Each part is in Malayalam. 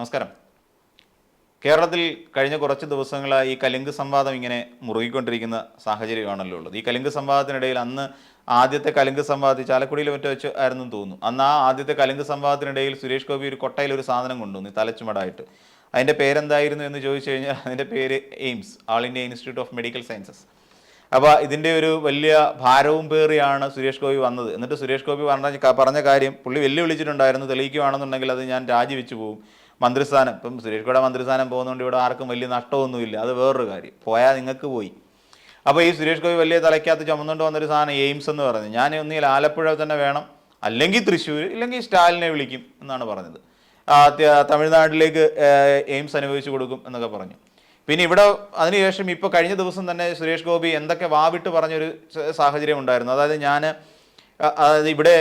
നമസ്കാരം. കേരളത്തിൽ കഴിഞ്ഞ കുറച്ച് ദിവസങ്ങളായി ഈ കലിംഗ് സംവാദം ഇങ്ങനെ മുറുകിക്കൊണ്ടിരിക്കുന്ന സാഹചര്യമാണല്ലോ ഉള്ളത്. ഈ കലിംഗ് സംവാദത്തിനിടയിൽ അന്ന് ആദ്യത്തെ കലിംഗ് സംവാദം ചാലക്കുടിയിൽ മറ്റോ വെച്ച് ആയിരുന്നു തോന്നുന്നു. അന്ന് ആ ആദ്യത്തെ കലിംഗ് സംവാദത്തിനിടയിൽ സുരേഷ് ഗോപി ഒരു കൊട്ടയിൽ ഒരു സാധനം കൊണ്ടുവന്നു തലച്ചുമടായിട്ട്. അതിന്റെ പേരെന്തായിരുന്നു എന്ന് ചോദിച്ചു കഴിഞ്ഞാൽ അതിന്റെ പേര് AIIMS all India institute of medical sciences. അപ്പോൾ ഇതിന്റെ ഒരു വലിയ ഭാരവും പേറിയാണ് സുരേഷ് ഗോപി വന്നത്. എന്നിട്ട് സുരേഷ് ഗോപി പറഞ്ഞ പറഞ്ഞ കാര്യം പുള്ളി വെല്ലുവിളിച്ചിട്ടുണ്ടായിരുന്നു തെളിയിക്കുകയാണെന്നുണ്ടെങ്കിൽ അത് ഞാൻ രാജിവെച്ച് പോകും മന്ത്രിസ്ഥാനം. ഇപ്പം സുരേഷ് ഗോഡ മന്ത്രിസ്ഥാനം പോകുന്നതുകൊണ്ട് ഇവിടെ ആർക്കും വലിയ നഷ്ടമൊന്നുമില്ല. അത് വേറൊരു കാര്യം. പോയാൽ നിങ്ങൾക്ക് പോയി. അപ്പോൾ ഈ സുരേഷ് ഗോപി വലിയ തലയ്ക്കകത്ത് ചുമന്നുകൊണ്ട് വന്നൊരു സാധനം എയിംസ് എന്ന് പറഞ്ഞു. ഞാൻ ഒന്നിൽ ആലപ്പുഴ തന്നെ വേണം അല്ലെങ്കിൽ തൃശ്ശൂർ ഇല്ലെങ്കിൽ സ്റ്റാലിനെ വിളിക്കും എന്നാണ് പറഞ്ഞത്. തമിഴ്നാട്ടിലേക്ക് എയിംസ് അനുഭവിച്ചു കൊടുക്കും എന്നൊക്കെ പറഞ്ഞു. പിന്നെ ഇവിടെ അതിനുശേഷം ഇപ്പോൾ കഴിഞ്ഞ ദിവസം തന്നെ സുരേഷ് ഗോപി എന്തൊക്കെ വാവിട്ട് പറഞ്ഞൊരു സാഹചര്യം ഉണ്ടായിരുന്നു. അതായത് ഞാൻ ഇവിടെ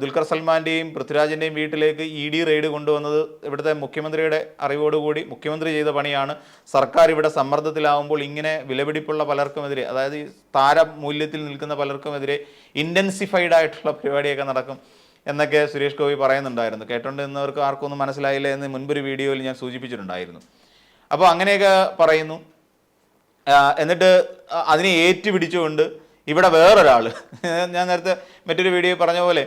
ദുൽഖർ സൽമാന്റെയും പൃഥ്വിരാജിന്റെയും വീട്ടിലേക്ക് ഇ ഡി റെയ്ഡ് കൊണ്ടുവന്നത് ഇവിടുത്തെ മുഖ്യമന്ത്രിയുടെ അറിവോടുകൂടി മുഖ്യമന്ത്രി ചെയ്ത പണിയാണ്. സർക്കാർ ഇവിടെ സമ്മർദ്ദത്തിലാവുമ്പോൾ ഇങ്ങനെ വിലപിടിപ്പുള്ള പലർക്കുമെതിരെ അതായത് താരമൂല്യത്തിൽ നിൽക്കുന്ന പലർക്കുമെതിരെ ഇന്റൻസിഫൈഡ് ആയിട്ടുള്ള പരിപാടിയൊക്കെ നടക്കും എന്നൊക്കെ സുരേഷ് ഗോപി പറയുന്നുണ്ടായിരുന്നു. കേട്ടോണ്ട് നിന്നവർക്ക് ആർക്കും ഒന്നും മനസ്സിലായില്ല എന്ന് മുൻപൊരു വീഡിയോയിൽ ഞാൻ സൂചിപ്പിച്ചിട്ടുണ്ടായിരുന്നു. അപ്പോൾ അങ്ങനെയൊക്കെ പറയുന്നു. എന്നിട്ട് അതിനെ ഏറ്റുപിടിച്ചുകൊണ്ട് ഇവിടെ വേറൊരാൾ ഞാൻ നേരത്തെ മറ്റൊരു വീഡിയോ പറഞ്ഞ പോലെ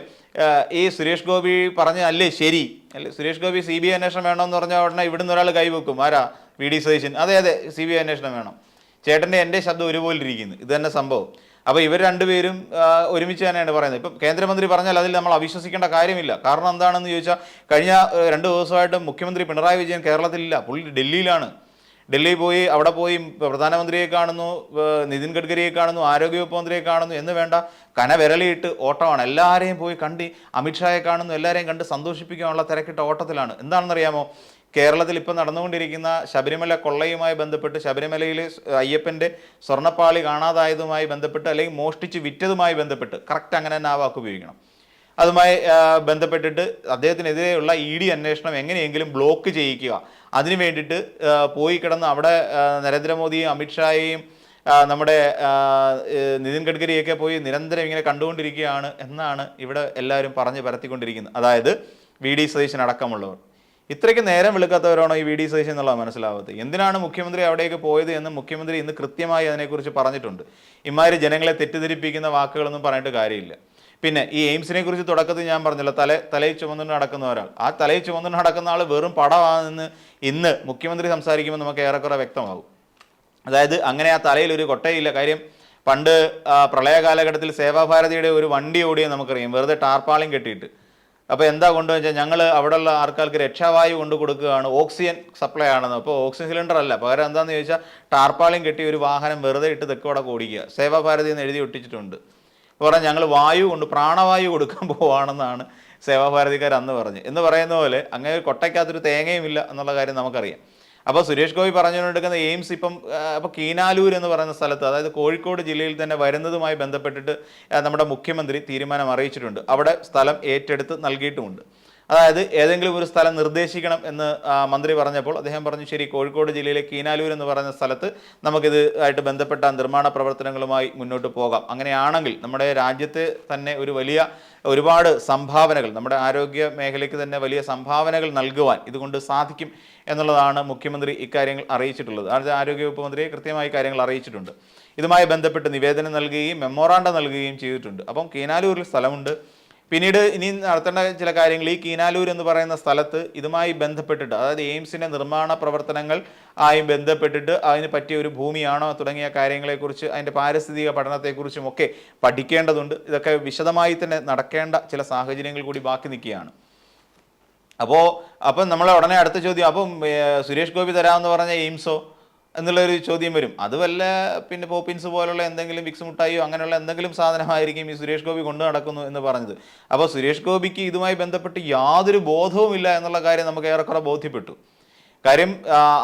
ഈ സുരേഷ് ഗോപി പറഞ്ഞ അല്ലേ ശരി? അല്ലേ? Suresh Gopi C B I അന്വേഷണം വേണമെന്ന് പറഞ്ഞ ഉടനെ ഇവിടുന്ന് ഒരാൾ കൈവെക്കും ആരാ? V D Satheesan. അതെ അതെ സി ബി ഐ അന്വേഷണം വേണം. ചേട്ടന്റെ എന്റെ ശബ്ദം ഒരുപോലെ ഇരിക്കുന്നു ഇത് തന്നെ സംഭവം. അപ്പോൾ ഇവർ രണ്ടുപേരും ഒരുമിച്ച് തന്നെയാണ് പറയുന്നത്. ഇപ്പം കേന്ദ്രമന്ത്രി പറഞ്ഞാൽ അതിൽ നമ്മൾ അവിശ്വസിക്കേണ്ട കാര്യമില്ല. കാരണം എന്താണെന്ന് ചോദിച്ചാൽ കഴിഞ്ഞ രണ്ട് ദിവസമായിട്ട് മുഖ്യമന്ത്രി പിണറായി വിജയൻ കേരളത്തിലില്ല. പുള്ളി ഡൽഹിയിലാണ്. ഡൽഹി പോയി അവിടെ പോയി പ്രധാനമന്ത്രിയെ കാണുന്നു നിതിൻ ഗഡ്കരിയെ കാണുന്നു ആരോഗ്യവകുപ്പ് മന്ത്രിയെ കാണുന്നു എന്ന് വേണ്ട കനവിരളിയിട്ട് ഓട്ടമാണ്. എല്ലാവരെയും പോയി കണ്ടി അമിത്ഷായെ കാണുന്നു എല്ലാവരെയും കണ്ട് സന്തോഷിപ്പിക്കാനുള്ള തിരക്കിട്ട ഓട്ടത്തിലാണ്. എന്താണെന്നറിയാമോ? കേരളത്തിൽ ഇപ്പം നടന്നുകൊണ്ടിരിക്കുന്ന ശബരിമല കൊള്ളയുമായി ബന്ധപ്പെട്ട് ശബരിമലയിൽ അയ്യപ്പന്റെ സ്വർണപ്പാളി കാണാതായതുമായി ബന്ധപ്പെട്ട് അല്ലെങ്കിൽ മോഷ്ടിച്ച് വിറ്റതുമായി ബന്ധപ്പെട്ട് കറക്റ്റ് അങ്ങനെ തന്നെ ആ വാക്ക് ഉപയോഗിക്കണം. അതുമായി ബന്ധപ്പെട്ടിട്ട് അദ്ദേഹത്തിനെതിരെയുള്ള ഇ ഡി അന്വേഷണം എങ്ങനെയെങ്കിലും ബ്ലോക്ക് ചെയ്യിക്കുക. അതിനു വേണ്ടിയിട്ട് പോയി കിടന്ന് അവിടെ നരേന്ദ്രമോദിയും അമിത്ഷായെയും നമ്മുടെ നിതിൻ ഗഡ്കരിയൊക്കെ പോയി നിരന്തരം ഇങ്ങനെ കണ്ടുകൊണ്ടിരിക്കുകയാണ് എന്നാണ് ഇവിടെ എല്ലാവരും പറഞ്ഞ് പരത്തിക്കൊണ്ടിരിക്കുന്നത്. അതായത് വി ഡി സതീശൻ അടക്കമുള്ളവർ. ഇത്രയ്ക്ക് നേരം വിളിക്കാത്തവരാണോ ഈ വി ഡി സതീശൻ എന്നുള്ളത് മനസ്സിലാവാത്തത്. എന്തിനാണ് മുഖ്യമന്ത്രി അവിടേക്ക് പോയത് എന്ന് മുഖ്യമന്ത്രി ഇന്ന് കൃത്യമായി അതിനെക്കുറിച്ച് പറഞ്ഞിട്ടുണ്ട്. ഇമാതിരി ജനങ്ങളെ തെറ്റിദ്ധരിപ്പിക്കുന്ന വാക്കുകളൊന്നും പറഞ്ഞിട്ട് കാര്യമില്ല. പിന്നെ ഈ എയിംസിനെ കുറിച്ച് തുടക്കത്തിൽ ഞാൻ പറഞ്ഞല്ലോ തല തലയിൽ ചുമന്നുകൊണ്ട് നടക്കുന്ന ഒരാൾ. ആ തലയിൽ ചുമന്നുകൊണ്ട് നടക്കുന്ന ആൾ വെറും പടമാണെന്ന് ഇന്ന് മുഖ്യമന്ത്രി സംസാരിക്കുമ്പോൾ നമുക്ക് ഏറെക്കുറെ വ്യക്തമാകും. അതായത് അങ്ങനെ ആ തലയിൽ ഒരു കൊട്ടയില്ല. കാര്യം പണ്ട് പ്രളയ കാലഘട്ടത്തിൽ സേവാഭാരതിയുടെ ഒരു വണ്ടി ഓടിയത് നമുക്കറിയാം. വെറുതെ ടാർപ്പാളിയും കെട്ടിയിട്ട്. അപ്പോൾ എന്താ കൊണ്ടുവച്ചാൽ ഞങ്ങൾ അവിടെയുള്ള ആൾക്കാർക്ക് രക്ഷാവായു കൊണ്ട് കൊടുക്കുകയാണ്. ഓക്സിജൻ സപ്ലൈ ആണെന്ന്. അപ്പോൾ ഓക്സിജൻ സിലിണ്ടർ അല്ല. പകരം എന്താണെന്ന് ചോദിച്ചാൽ ടാർപ്പാളിയും കെട്ടി ഒരു വാഹനം വെറുതെ ഇട്ട് തെക്കോടെ ഓടിക്കുക. സേവാഭാരതി എന്ന് എഴുതി ഒട്ടിച്ചിട്ടുണ്ട്. അപ്പോൾ പറഞ്ഞാൽ ഞങ്ങൾ വായു കൊണ്ട് പ്രാണവായു കൊടുക്കാൻ പോവാണെന്നാണ് സേവാഭാരതിക്കാർ അന്ന് പറഞ്ഞ് എന്ന് പറയുന്ന പോലെ അങ്ങനെ കൊട്ടയ്ക്കകത്തൊരു തേങ്ങയും ഇല്ല എന്നുള്ള കാര്യം നമുക്കറിയാം. അപ്പോൾ സുരേഷ് ഗോപി പറഞ്ഞുകൊണ്ടിരിക്കുന്ന എയിംസ് ഇപ്പം അപ്പോൾ കീനാലൂർ എന്ന് പറയുന്ന സ്ഥലത്ത് അതായത് കോഴിക്കോട് ജില്ലയിൽ തന്നെ വരുന്നതുമായി ബന്ധപ്പെട്ടിട്ട് നമ്മുടെ മുഖ്യമന്ത്രി തീരുമാനം അറിയിച്ചിട്ടുണ്ട്. അവിടെ സ്ഥലം ഏറ്റെടുത്ത് നൽകിയിട്ടുമുണ്ട്. അതായത് ഏതെങ്കിലും ഒരു സ്ഥലം നിർദ്ദേശിക്കണം എന്ന് മന്ത്രി പറഞ്ഞപ്പോൾ അദ്ദേഹം പറഞ്ഞു ശരി കോഴിക്കോട് ജില്ലയിലെ കീനാലൂർ എന്ന് പറയുന്ന സ്ഥലത്ത് നമുക്കിത് ആയിട്ട് ബന്ധപ്പെട്ട നിർമ്മാണ പ്രവർത്തനങ്ങളുമായി മുന്നോട്ട് പോകാം. അങ്ങനെയാണെങ്കിൽ നമ്മുടെ രാജ്യത്തെ തന്നെ ഒരു വലിയ ഒരുപാട് സംഭാവനകൾ നമ്മുടെ ആരോഗ്യ മേഖലയ്ക്ക് തന്നെ വലിയ സംഭാവനകൾ നൽകുവാൻ ഇതുകൊണ്ട് സാധിക്കും എന്നുള്ളതാണ് മുഖ്യമന്ത്രി ഇക്കാര്യങ്ങൾ അറിയിച്ചിട്ടുള്ളത്. അതായത് ആരോഗ്യവകുപ്പ് മന്ത്രിയെ കൃത്യമായി കാര്യങ്ങൾ അറിയിച്ചിട്ടുണ്ട്. ഇതുമായി ബന്ധപ്പെട്ട് നിവേദനം നൽകുകയും മെമ്മോറാണ്ടം നൽകുകയും ചെയ്തിട്ടുണ്ട്. അപ്പം കീനാലൂരിൽ സ്ഥലമുണ്ട്. പിന്നീട് ഇനി നടത്തേണ്ട ചില കാര്യങ്ങൾ ഈ കീനാലൂർ എന്ന് പറയുന്ന സ്ഥലത്ത് ഇതുമായി ബന്ധപ്പെട്ടിട്ട് അതായത് എയിംസിന്റെ നിർമ്മാണ പ്രവർത്തനങ്ങൾ ആയി ബന്ധപ്പെട്ടിട്ട് അതിന് പറ്റിയ ഒരു ഭൂമിയാണോ തുടങ്ങിയ കാര്യങ്ങളെക്കുറിച്ച് അതിന്റെ പാരിസ്ഥിതിക പഠനത്തെക്കുറിച്ചും ഒക്കെ പഠിക്കേണ്ടതുണ്ട്. ഇതൊക്കെ വിശദമായി തന്നെ നടക്കേണ്ട ചില സാഹചര്യങ്ങൾ കൂടി ബാക്കി നിൽക്കുകയാണ്. അപ്പോൾ അപ്പം നമ്മളെ ഉടനെ അടുത്ത ചോദ്യം അപ്പം സുരേഷ് ഗോപി തരാമെന്ന് പറഞ്ഞ എയിംസോ? എന്നുള്ളൊരു ചോദ്യം വരും. അത് വല്ല പിന്നെ പോപ്പിൻസ് പോലുള്ള എന്തെങ്കിലും വിക്സ് മുട്ടായോ അങ്ങനെയുള്ള എന്തെങ്കിലും സാധനമായിരിക്കും ഈ സുരേഷ് ഗോപി കൊണ്ടു നടക്കുന്നു എന്ന് പറഞ്ഞത്. അപ്പോൾ സുരേഷ് ഗോപിക്ക് ഇതുമായി ബന്ധപ്പെട്ട് യാതൊരു ബോധവുമില്ല എന്നുള്ള കാര്യം നമുക്ക് ഏറെക്കുറെ ബോധ്യപ്പെട്ടു. കാര്യം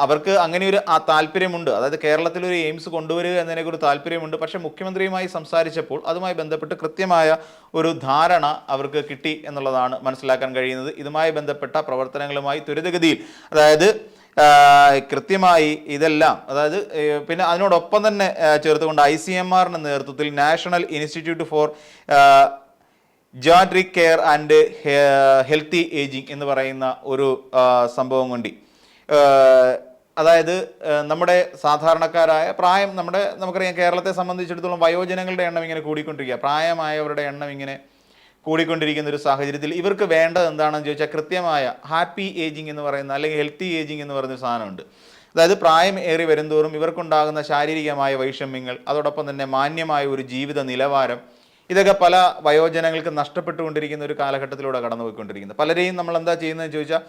അവർക്ക് അങ്ങനെ ഒരു ആ താല്പര്യമുണ്ട്. അതായത് കേരളത്തിൽ ഒരു എയിംസ് കൊണ്ടുവരിക എന്നതിനെക്കുറിച്ച് താല്പര്യമുണ്ട്. പക്ഷേ മുഖ്യമന്ത്രിയുമായി സംസാരിച്ചപ്പോൾ അതുമായി ബന്ധപ്പെട്ട് കൃത്യമായ ഒരു ധാരണ അവർക്ക് കിട്ടി എന്നുള്ളതാണ് മനസ്സിലാക്കാൻ കഴിയുന്നത്. ഇതുമായി ബന്ധപ്പെട്ട പ്രവർത്തനങ്ങളുമായി ത്വരിതഗതിയിൽ അതായത് കൃത്യമായി ഇതെല്ലാം അതായത് പിന്നെ അതിനോടൊപ്പം തന്നെ ചേർത്തുകൊണ്ട് ഐ സി എം ആറിന്റെ നേതൃത്വത്തിൽ national institute for geriatric care and healthy ageing എന്ന് പറയുന്ന ഒരു സംഭവം കൊണ്ട്. അതായത് നമ്മുടെ സാധാരണക്കാരായ പ്രായം നമ്മുടെ നമുക്കറിയാം കേരളത്തെ സംബന്ധിച്ചിടത്തോളം വയോജനങ്ങളുടെ എണ്ണം ഇങ്ങനെ കൂടിക്കൊണ്ടിരിക്കുക. പ്രായമായവരുടെ എണ്ണം ഇങ്ങനെ കൂടിക്കൊണ്ടിരിക്കുന്ന ഒരു സാഹചര്യത്തിൽ ഇവർക്ക് വേണ്ടത് എന്താണെന്ന് ചോദിച്ചാൽ കൃത്യമായ ഹാപ്പി ഏജിങ് എന്ന് പറയുന്ന അല്ലെങ്കിൽ ഹെൽത്തി ഏജിങ് എന്ന് പറയുന്ന സാധനമുണ്ട്. അതായത് പ്രായം ഏറി വരുംതോറും ഇവർക്കുണ്ടാകുന്ന ശാരീരികമായ വൈഷമ്യങ്ങൾ അതോടൊപ്പം തന്നെ മാന്യമായ ഒരു ജീവിത നിലവാരം ഇതൊക്കെ പല വയോജനങ്ങൾക്ക് നഷ്ടപ്പെട്ടുകൊണ്ടിരിക്കുന്ന ഒരു കാലഘട്ടത്തിലൂടെ കടന്നുപോയിക്കൊണ്ടിരിക്കുന്നത്. പലരെയും നമ്മൾ എന്താ ചെയ്യുന്നതെന്ന് ചോദിച്ചാൽ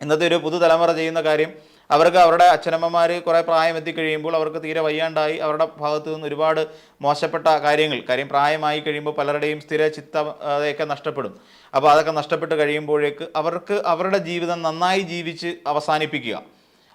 ഇന്നത്തെ ഒരു പുതുതലമുറ ചെയ്യുന്ന കാര്യം അവർക്ക് അവരുടെ അച്ഛനമ്മമാർ കുറേ പ്രായം എത്തിക്കഴിയുമ്പോൾ അവർക്ക് തീരെ വയ്യാണ്ടായി. അവരുടെ ഭാഗത്തു നിന്ന് ഒരുപാട് മോശപ്പെട്ട കാര്യങ്ങൾ കാര്യം പ്രായമായി കഴിയുമ്പോൾ പലരുടെയും സ്ഥിര ചിത്ത അതൊക്കെ നഷ്ടപ്പെടും. അപ്പോൾ അതൊക്കെ നഷ്ടപ്പെട്ട് കഴിയുമ്പോഴേക്ക് അവർക്ക് അവരുടെ ജീവിതം നന്നായി ജീവിച്ച് അവസാനിപ്പിക്കുക.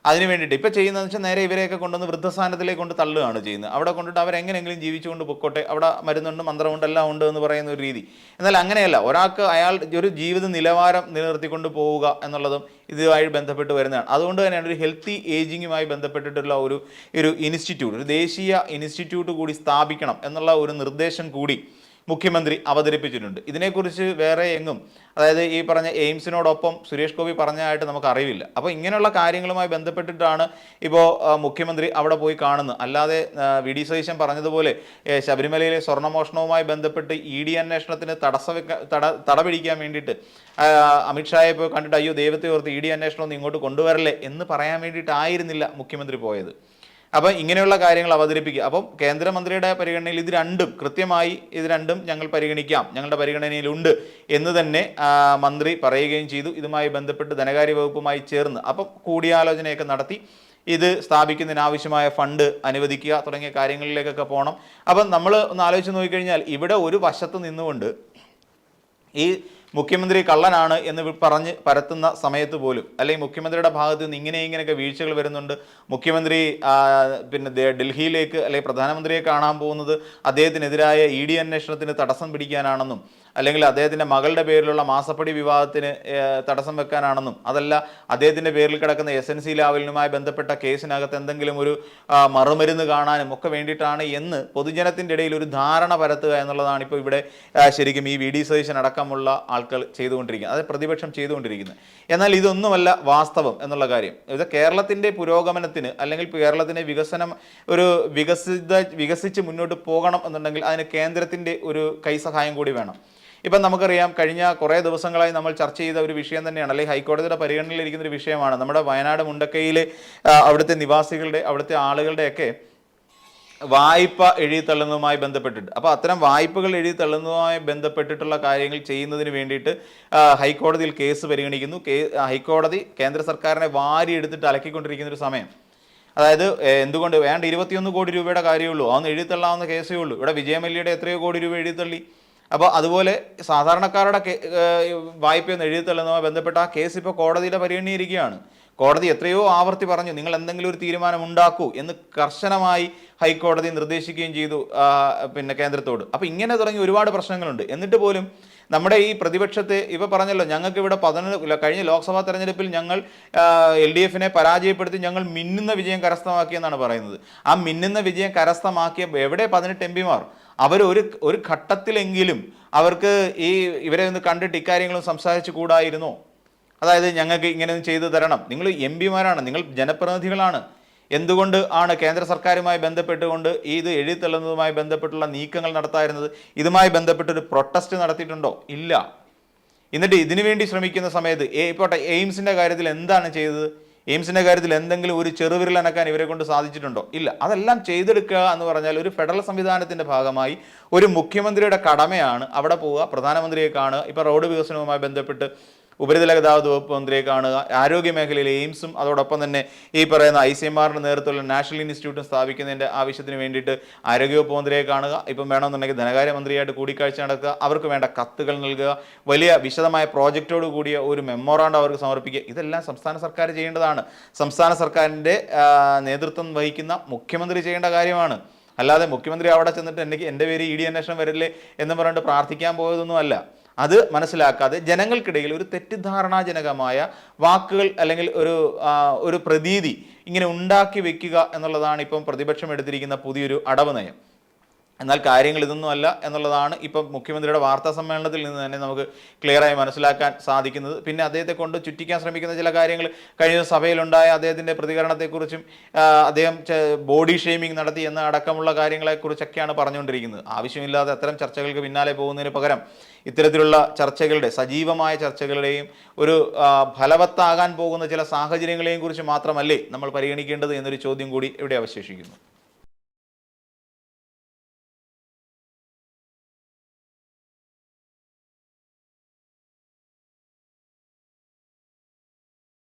അതിന് വേണ്ടിയിട്ട്. ഇപ്പം ചെയ്യുന്നതെന്ന് വെച്ചാൽ നേരെ ഇവരെയൊക്കെ കൊണ്ടുവന്ന് വൃദ്ധസ്ഥാനത്തിലേക്ക് കൊണ്ട് തള്ളുകയാണ് ചെയ്യുന്നത്. അവിടെ കൊണ്ടിട്ട് അവരെങ്ങനെയെങ്കിലും ജീവിച്ചുകൊണ്ട് പൊക്കോട്ടെ. അവിടെ മരുന്നുണ്ട് മന്ത്രമുണ്ട് എല്ലാം ഉണ്ട് എന്ന് പറയുന്ന ഒരു രീതി. എന്നാൽ അങ്ങനെയല്ല. ഒരാൾക്ക് അയാൾ ഒരു ജീവിത നിലവാരം നിലനിർത്തിക്കൊണ്ട് പോവുക എന്നുള്ളതും ഇതുമായി ബന്ധപ്പെട്ട് വരുന്നതാണ്. അതുകൊണ്ട് തന്നെയാണ് ഒരു ഹെൽത്തി ഏജിങ്ങുമായി ബന്ധപ്പെട്ടിട്ടുള്ള ഒരു ഒരു ഇൻസ്റ്റിറ്റ്യൂട്ട് ഒരു ദേശീയ ഇൻസ്റ്റിറ്റ്യൂട്ട് കൂടി സ്ഥാപിക്കണം എന്നുള്ള ഒരു നിർദ്ദേശം കൂടി മുഖ്യമന്ത്രി അവതരിപ്പിച്ചിട്ടുണ്ട്. ഇതിനെക്കുറിച്ച് വേറെ എങ്ങും അതായത് ഈ പറഞ്ഞ എയിംസിനോടൊപ്പം സുരേഷ് ഗോപി പറഞ്ഞതായിട്ട് നമുക്ക് അറിയില്ല അപ്പോൾ ഇങ്ങനെയുള്ള കാര്യങ്ങളുമായി ബന്ധപ്പെട്ടിട്ടാണ് ഇപ്പോൾ മുഖ്യമന്ത്രി അവിടെ പോയി കാണുന്നത്. അല്ലാതെ വി ഡി സതീശൻ പറഞ്ഞതുപോലെ ശബരിമലയിലെ സ്വർണമോഷണവുമായി ബന്ധപ്പെട്ട് ഇ ഡി അന്വേഷണത്തിന് തടസ്സം തട തടപിടിക്കാൻ വേണ്ടിയിട്ട് അമിത്ഷായെ പോയി കണ്ടിട്ട് അയ്യോ ദൈവത്തെ ഓർത്ത് ഇ ഡി അന്വേഷണം ഒന്നും ഇങ്ങോട്ട് കൊണ്ടുവരല്ലേ? എന്ന് പറയാൻ വേണ്ടിയിട്ടായിരുന്നില്ല മുഖ്യമന്ത്രി പോയത്. അപ്പം ഇങ്ങനെയുള്ള കാര്യങ്ങൾ അവതരിപ്പിക്കുക. അപ്പം കേന്ദ്രമന്ത്രിയുടെ പരിഗണനയിൽ ഇത് രണ്ടും കൃത്യമായി ഇത് രണ്ടും ഞങ്ങൾ പരിഗണിക്കാം. ഞങ്ങളുടെ പരിഗണനയിലുണ്ട് എന്ന് തന്നെ മന്ത്രി പറയുകയും ചെയ്തു. ഇതുമായി ബന്ധപ്പെട്ട് ധനകാര്യ വകുപ്പുമായി ചേർന്ന്. അപ്പം കൂടിയാലോചനയൊക്കെ നടത്തി ഇത് സ്ഥാപിക്കുന്നതിനാവശ്യമായ ഫണ്ട് അനുവദിക്കുക തുടങ്ങിയ കാര്യങ്ങളിലേക്കൊക്കെ പോകണം. അപ്പം നമ്മൾ ഒന്ന് ആലോചിച്ച് നോക്കിക്കഴിഞ്ഞാൽ ഇവിടെ ഒരു വശത്ത് നിന്നുകൊണ്ട് ഈ മുഖ്യമന്ത്രി കള്ളനാണ് എന്ന് പറഞ്ഞ് പരത്തുന്ന സമയത്ത് പോലും അല്ലെങ്കിൽ മുഖ്യമന്ത്രിയുടെ ഭാഗത്ത് നിന്ന് ഇങ്ങനെ ഇങ്ങനെയൊക്കെ വീഴ്ചകൾ വരുന്നുണ്ട് മുഖ്യമന്ത്രി പിന്നെ ഡൽഹിയിലേക്ക് അല്ലെങ്കിൽ പ്രധാനമന്ത്രിയെ കാണാൻ പോകുന്നത് അദ്ദേഹത്തിനെതിരായ ഇ ഡി അന്വേഷണത്തിന് തടസ്സം പിടിക്കാനാണെന്നും അല്ലെങ്കിൽ അദ്ദേഹത്തിന്റെ മകളുടെ പേരിലുള്ള മാസപ്പടി വിവാദത്തിന് തടസ്സം വെക്കാനാണെന്നും അതല്ല അദ്ദേഹത്തിന്റെ പേരിൽ കിടക്കുന്ന എസ് എൻ സി ലാവലിനുമായി ബന്ധപ്പെട്ട കേസിനകത്ത് എന്തെങ്കിലും ഒരു മറുമരുന്ന് കാണാനും ഒക്കെ വേണ്ടിയിട്ടാണ് എന്ന് പൊതുജനത്തിന്റെ ഇടയിൽ ഒരു ധാരണ പരത്തുക എന്നുള്ളതാണ് ഇപ്പോൾ ഇവിടെ ശരിക്കും ഈ വി ഡി സതീശൻ അടക്കമുള്ള ആൾക്കാർ ചെയ്തുകൊണ്ടിരിക്കുന്നത്. അത് പ്രതിപക്ഷം ചെയ്തുകൊണ്ടിരിക്കുന്നത്. എന്നാൽ ഇതൊന്നുമല്ല വാസ്തവം എന്നുള്ള കാര്യം. ഇത് കേരളത്തിന്റെ പുരോഗമനത്തിന് അല്ലെങ്കിൽ കേരളത്തിന്റെ വികസനം ഒരു വികസിത വികസിച്ച് മുന്നോട്ട് പോകണം എന്നുണ്ടെങ്കിൽ അതിന് കേന്ദ്രത്തിന്റെ ഒരു കൈസഹായം കൂടി വേണം. ഇപ്പം നമുക്കറിയാം കഴിഞ്ഞ കുറേ ദിവസങ്ങളായി നമ്മൾ ചർച്ച ചെയ്ത ഒരു വിഷയം തന്നെയാണ് അല്ലെങ്കിൽ ഹൈക്കോടതിയുടെ പരിഗണനയിലിരിക്കുന്ന ഒരു വിഷയമാണ്. നമ്മുടെ വയനാട് മുണ്ടക്കയിലെ ആ, അവിടുത്തെ നിവാസികളുടെ അവിടുത്തെ ആളുകളുടെയൊക്കെ വായ്പ എഴുതി തള്ളുന്നതുമായി ബന്ധപ്പെട്ടിട്ട്. അപ്പോൾ അത്തരം വായ്പകൾ എഴുതി തള്ളുന്നതുമായി ബന്ധപ്പെട്ടിട്ടുള്ള കാര്യങ്ങൾ ചെയ്യുന്നതിന് വേണ്ടിയിട്ട് ഹൈക്കോടതിയിൽ കേസ് പരിഗണിക്കുന്നു. ഹൈക്കോടതി കേന്ദ്ര സർക്കാരിനെ വാരി എടുത്തിട്ട് അലക്കിക്കൊണ്ടിരിക്കുന്ന ഒരു സമയം. അതായത് എന്തുകൊണ്ട്? വേണ്ട ഇരുപത്തിയൊന്ന് കോടി രൂപയുടെ കാര്യമുള്ളൂ അതൊന്ന് എഴുതി തള്ളാവുന്ന കേസേ ഉള്ളൂ. ഇവിടെ വിജയമല്യയുടെ എത്രയോ കോടി രൂപ എഴുതി തള്ളി അപ്പോൾ അതുപോലെ സാധാരണക്കാരുടെ വായ്പയൊന്നും എഴുതിത്തള്ളുന്നതുമായി ബന്ധപ്പെട്ട ആ കേസ് ഇപ്പോൾ കോടതിയുടെ പരിഗണിയിരിക്കുകയാണ് കോടതി എത്രയോ ആവർത്തി പറഞ്ഞു നിങ്ങൾ എന്തെങ്കിലും ഒരു തീരുമാനം ഉണ്ടാക്കൂ എന്ന് കർശനമായി ഹൈക്കോടതി നിർദ്ദേശിക്കുകയും ചെയ്തു പിന്നെ കേന്ദ്രത്തോട്. അപ്പോൾ ഇങ്ങനെ തുടങ്ങി ഒരുപാട് പ്രശ്നങ്ങളുണ്ട്. എന്നിട്ട് പോലും നമ്മുടെ ഈ പ്രതിപക്ഷത്തെ ഇവ പറഞ്ഞല്ലോ ഞങ്ങൾക്ക് ഇവിടെ പതിനൊന്ന് കഴിഞ്ഞ ലോക്സഭാ തെരഞ്ഞെടുപ്പിൽ ഞങ്ങൾ എൽ ഡി എഫിനെ പരാജയപ്പെടുത്തി ഞങ്ങൾ മിന്നുന്ന വിജയം കരസ്ഥമാക്കിയെന്നാണ് പറയുന്നത്. ആ മിന്നുന്ന വിജയം കരസ്ഥമാക്കിയ എവിടെ പതിനെട്ട് എം പിമാർ? അവർ ഒരു ഒരു ഘട്ടത്തിലെങ്കിലും അവർക്ക് ഈ ഇവരെ ഒന്ന് കണ്ടിട്ട് ഇക്കാര്യങ്ങളും സംസാരിച്ചു കൂടായിരുന്നോ? അതായത് ഞങ്ങൾക്ക് ഇങ്ങനെ ഒന്ന് ചെയ്തു തരണം. നിങ്ങൾ എം പിമാരാണ് നിങ്ങൾ ജനപ്രതിനിധികളാണ്. എന്തുകൊണ്ട് ആണ് കേന്ദ്ര സർക്കാരുമായി ബന്ധപ്പെട്ടുകൊണ്ട് ഇത് എഴുതിത്തള്ളുന്നതുമായി ബന്ധപ്പെട്ടുള്ള നീക്കങ്ങൾ നടത്തായിരുന്നത്? ഇതുമായി ബന്ധപ്പെട്ടൊരു പ്രൊട്ടസ്റ്റ് നടത്തിയിട്ടുണ്ടോ? ഇല്ല. എന്നിട്ട് ഇതിനുവേണ്ടി ശ്രമിക്കുന്ന സമയത്ത് ഏ ഇപ്പോട്ടെ എയിംസിന്റെ കാര്യത്തിൽ എന്താണ് ചെയ്തത്? എയിംസിന്റെ കാര്യത്തിൽ എന്തെങ്കിലും ഒരു ചെറുവിരൽ അനക്കാൻ ഇവരെ കൊണ്ട് സാധിച്ചിട്ടുണ്ടോ? ഇല്ല. അതെല്ലാം ചെയ്തെടുക്കുക എന്ന് പറഞ്ഞാൽ ഒരു ഫെഡറൽ സംവിധാനത്തിന്റെ ഭാഗമായി ഒരു മുഖ്യമന്ത്രിയുടെ കടമയാണ് അവിടെ പോവുക പ്രധാനമന്ത്രിയെ കാണുക. ഇപ്പൊ റോഡ് വികസനവുമായി ബന്ധപ്പെട്ട് ഉപരിതല ഗതാഗത വകുപ്പ് മന്ത്രിയെ കാണുക ആരോഗ്യ മേഖലയിൽ എയിംസും അതോടൊപ്പം തന്നെ ഈ പറയുന്ന ഐ സി എം ആറിന്റെ നേതൃത്വത്തിലുള്ള നാഷണൽ ഇൻസ്റ്റിറ്റ്യൂട്ടും സ്ഥാപിക്കുന്നതിന്റെ ആവശ്യത്തിന് വേണ്ടിയിട്ട് ആരോഗ്യവകുപ്പ് മന്ത്രിയെ കാണുക. ഇപ്പം വേണമെന്നുണ്ടെങ്കിൽ ധനകാര്യ മന്ത്രിയായിട്ട് കൂടിക്കാഴ്ച നടക്കുക. അവർക്ക് വേണ്ട കത്തുകൾ നൽകുക. വലിയ വിശദമായ പ്രോജക്റ്റോട് കൂടിയ ഒരു മെമ്മോറാണ്ട് അവർക്ക് സമർപ്പിക്കുക. ഇതെല്ലാം സംസ്ഥാന സർക്കാർ ചെയ്യേണ്ടതാണ്. സംസ്ഥാന സർക്കാരിന്റെ നേതൃത്വം വഹിക്കുന്ന മുഖ്യമന്ത്രി ചെയ്യേണ്ട കാര്യമാണ്. അല്ലാതെ മുഖ്യമന്ത്രി അവിടെ ചെന്നിട്ട് എനിക്ക് എന്റെ പേര് ഇ ഡി അന്വേഷണം വരില്ലേ എന്ന് പറഞ്ഞിട്ട് പ്രാർത്ഥിക്കാൻ പോയതൊന്നും അല്ല അത് മനസ്സിലാക്കാതെ ജനങ്ങൾക്കിടയിൽ ഒരു തെറ്റിദ്ധാരണാജനകമായ വാക്കുകൾ അല്ലെങ്കിൽ ഒരു ഒരു പ്രതീതി ഇങ്ങനെ ഉണ്ടാക്കി വെക്കുക എന്നുള്ളതാണ് ഇപ്പം പ്രതിപക്ഷം എടുത്തിരിക്കുന്ന പുതിയൊരു അടവ് നയം. എന്നാൽ കാര്യങ്ങൾ ഇതൊന്നും അല്ല എന്നുള്ളതാണ് ഇപ്പം മുഖ്യമന്ത്രിയുടെ വാർത്താ സമ്മേളനത്തിൽ നിന്ന് തന്നെ നമുക്ക് ക്ലിയറായി മനസ്സിലാക്കാൻ സാധിക്കുന്നത്. പിന്നെ അദ്ദേഹത്തെ കൊണ്ട് ചുറ്റിക്കാൻ ശ്രമിക്കുന്ന ചില കാര്യങ്ങൾ കഴിഞ്ഞ സഭയിലുണ്ടായ അദ്ദേഹത്തിന്റെ പ്രതികരണത്തെക്കുറിച്ചും അദ്ദേഹം ബോഡി ഷെയ്മിങ് നടത്തി എന്ന അടക്കമുള്ള കാര്യങ്ങളെക്കുറിച്ചൊക്കെയാണ് പറഞ്ഞുകൊണ്ടിരിക്കുന്നത്. ആവശ്യമില്ലാതെ അത്തരം ചർച്ചകൾക്ക് പിന്നാലെ പോകുന്നതിന് പകരം ഇത്തരത്തിലുള്ള ചർച്ചകളുടെ സജീവമായ ചർച്ചകളുടെയും ഒരു ഫലവത്താകാൻ പോകുന്ന ചില സാഹചര്യങ്ങളെയും കുറിച്ച് മാത്രമല്ലേ നമ്മൾ പരിഗണിക്കേണ്ടത് എന്നൊരു ചോദ്യം കൂടി ഇവിടെ അവശേഷിക്കുന്നു.